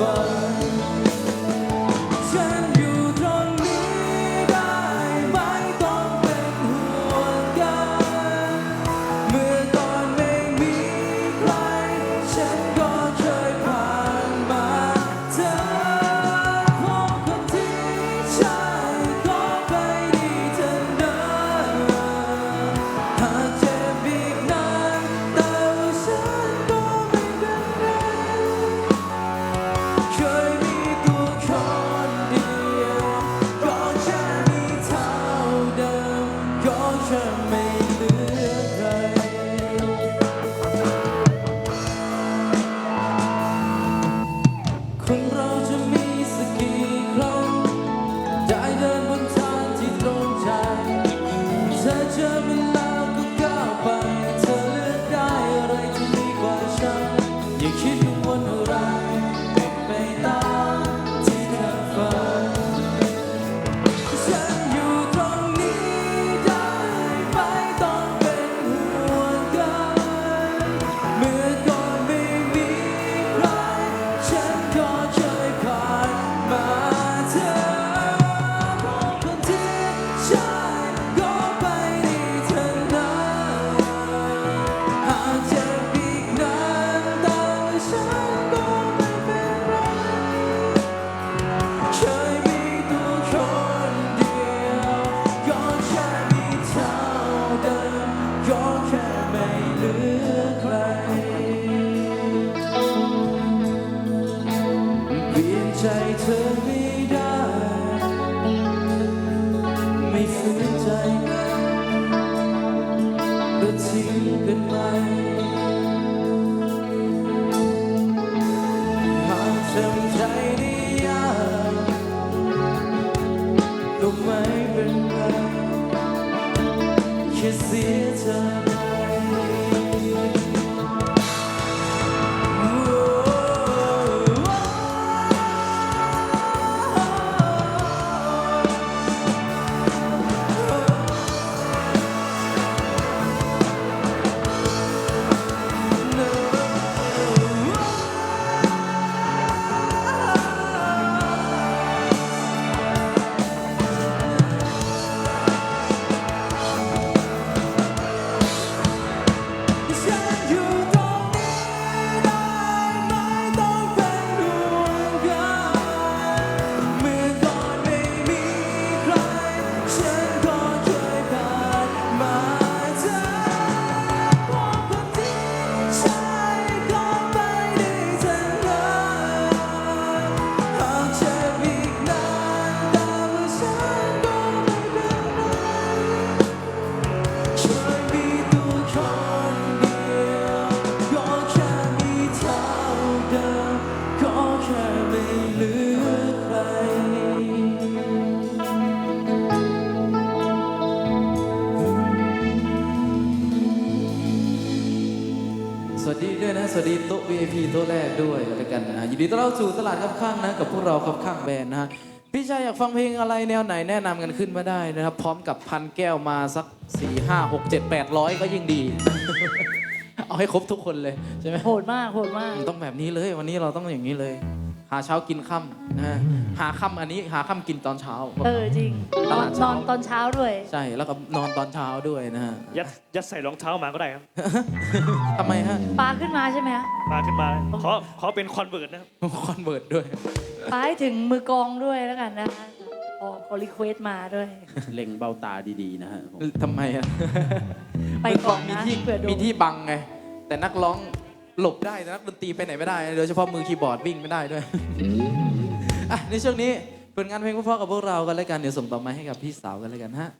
heaven. to me. แค่เวยนะสวัสดีโต๊ะ VIP โต๊ะแรกด้วยแล้วกันนะยินดีต้อนรับสู่ตลาดครับข้างนะกับพวกเราครับข้างแบรนด์นะฮะพี่ชายอยากฟังเพลงอะไรแนวไหนแนะนำกันขึ้นมาได้นะครับ พร้อมกับพันแก้วมาสัก 4 5 6 7 8 0 0 ก็ยิ่งดี เอาให้ครบทุกคนเลยใช่ไหมโหดมากโหดมากมันต้องแบบนี้เลยวันนี้เราต้องอย่างนี้เลย หาเช้ากินค่ำนะฮะหาค่ำอันนี้หาค่ำกินตอนเช้า เออจริงตนอลานดนเช้า อนตอนเช้าด้วย ใช่แล้วก็นอนตอนเช้าด้วยนะฮะยัดยัดใส่รองเท้ามาก็ได้ครับทำไมฮะปลาขึ้นมาใช่ไหมฮะมาขึ้นมาขอขอเป็นคอนเวิร์ตนะครับคอนเวิร์ตด้วย ปลาให้ถึงมือกลองด้วยแล้วกันนะคะขอขอรีเควสมาด้วย เล็งเบ้าตาดีๆนะฮะผมทำไมอะไปก่อนมีนะที่เผื่อโดน มีที่บังไง แต่นักร้อง หลบได้แต่นักดนตรีไปไหนไม่ได้โดยเฉพาะมือคีย์บอร์ดวิ่งไม่ได้ด้วย อะในช่วงนี้ผลงานเพลงเพราะๆกับพวกเรากันแล้วกันเดี๋ยวส่งต่อมาให้กับพี่สาวกันแล้วกันฮะ